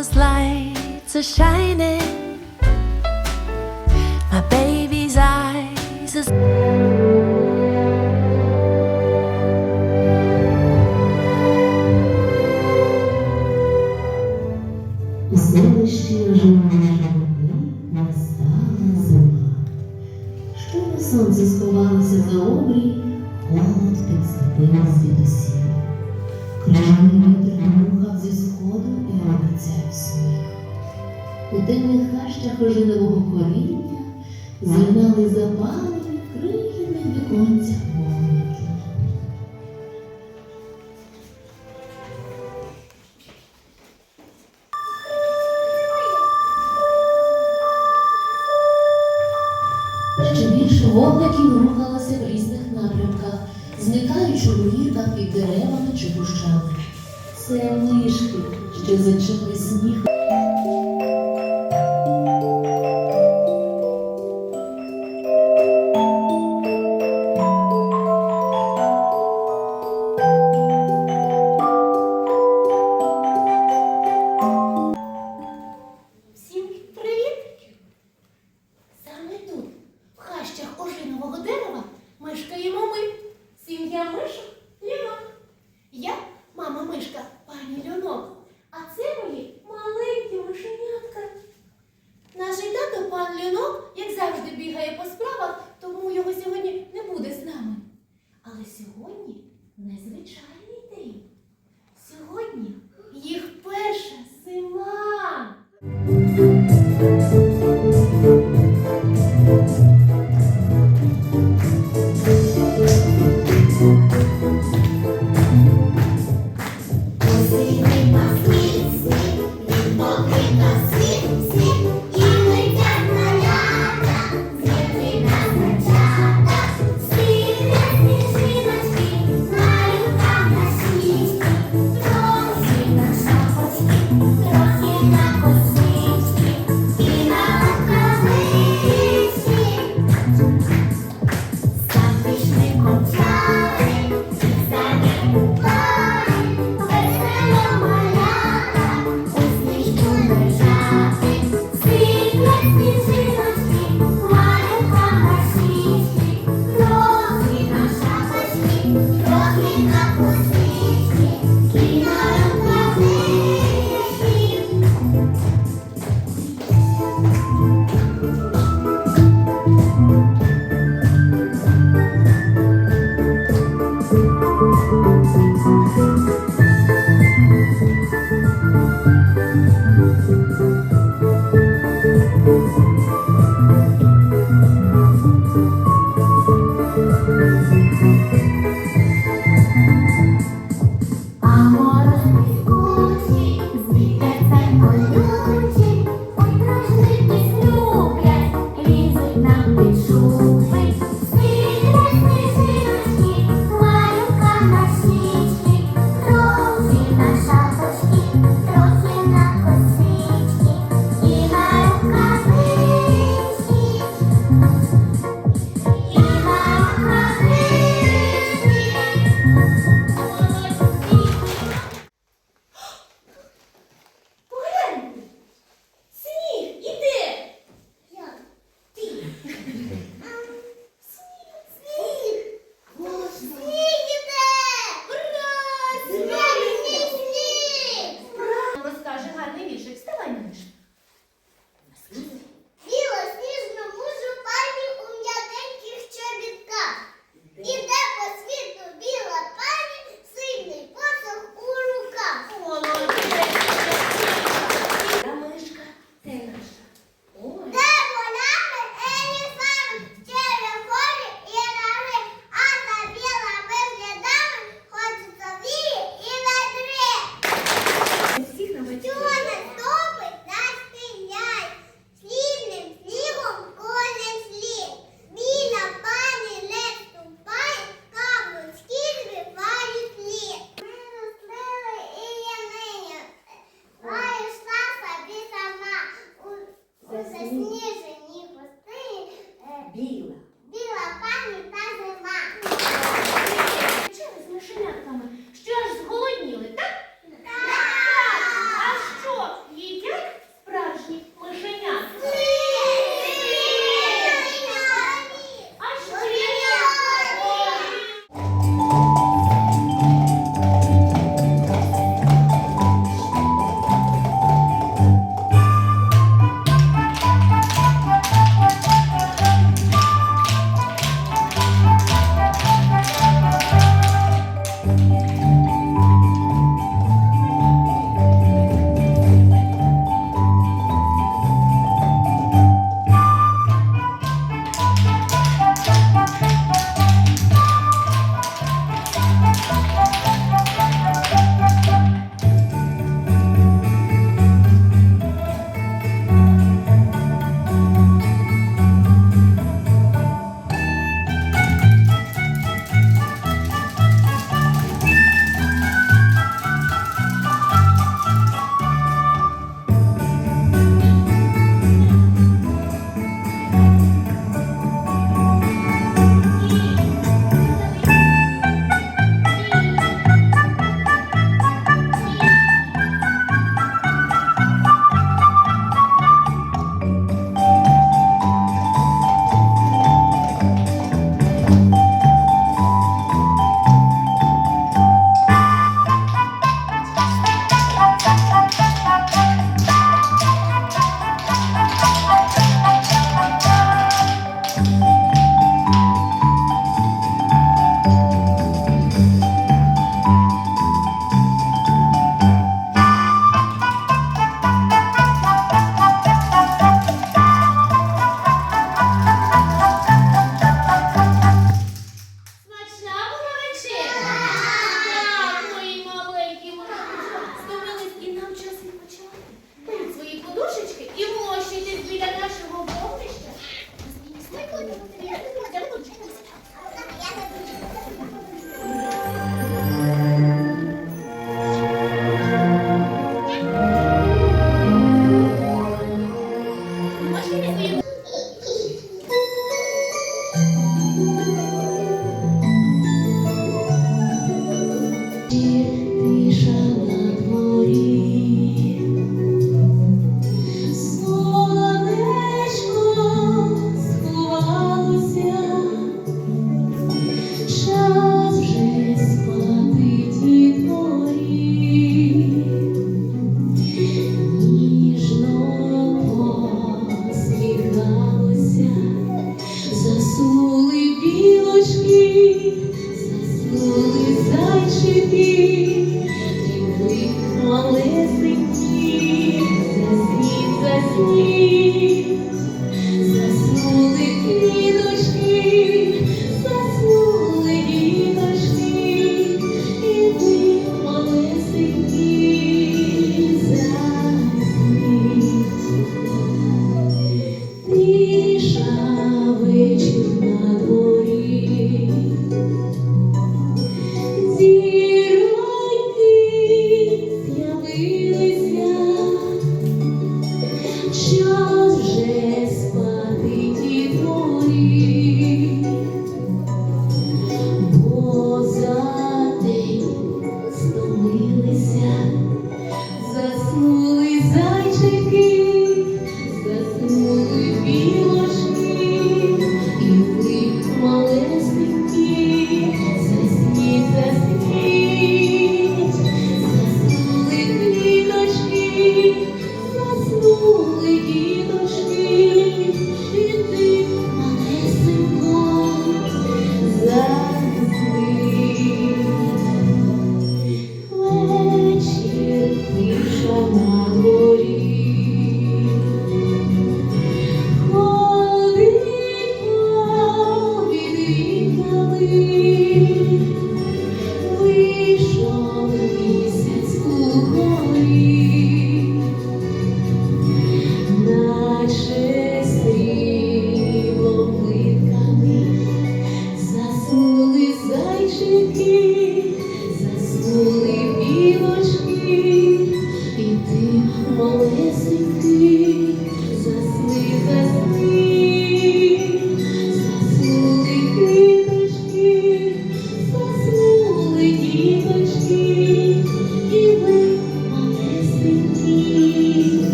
Christmas lights are shining. 然后是。Сім'я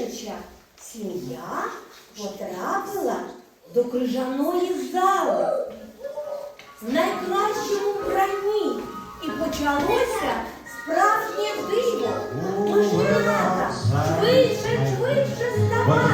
княжича сім'я потрапила до крижаної зали в найкращому вбранні і почалося справжнє диво. Можна швидше, швидше здавай.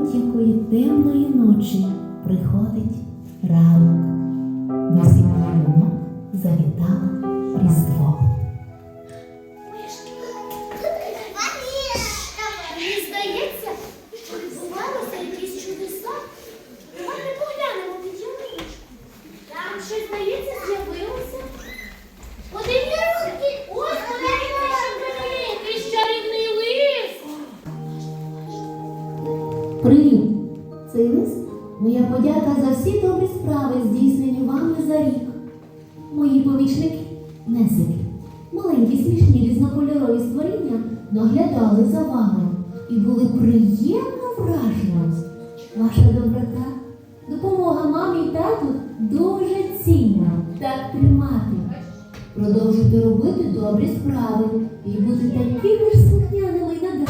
будь-якої темної ночі приходить ранок. На сім'ї завітала. завалом і були приємно вражені. Ваша доброта, допомога мамі і тату дуже цінна так тримати. Продовжуйте робити добрі справи і бути такими ж слухняними надалі.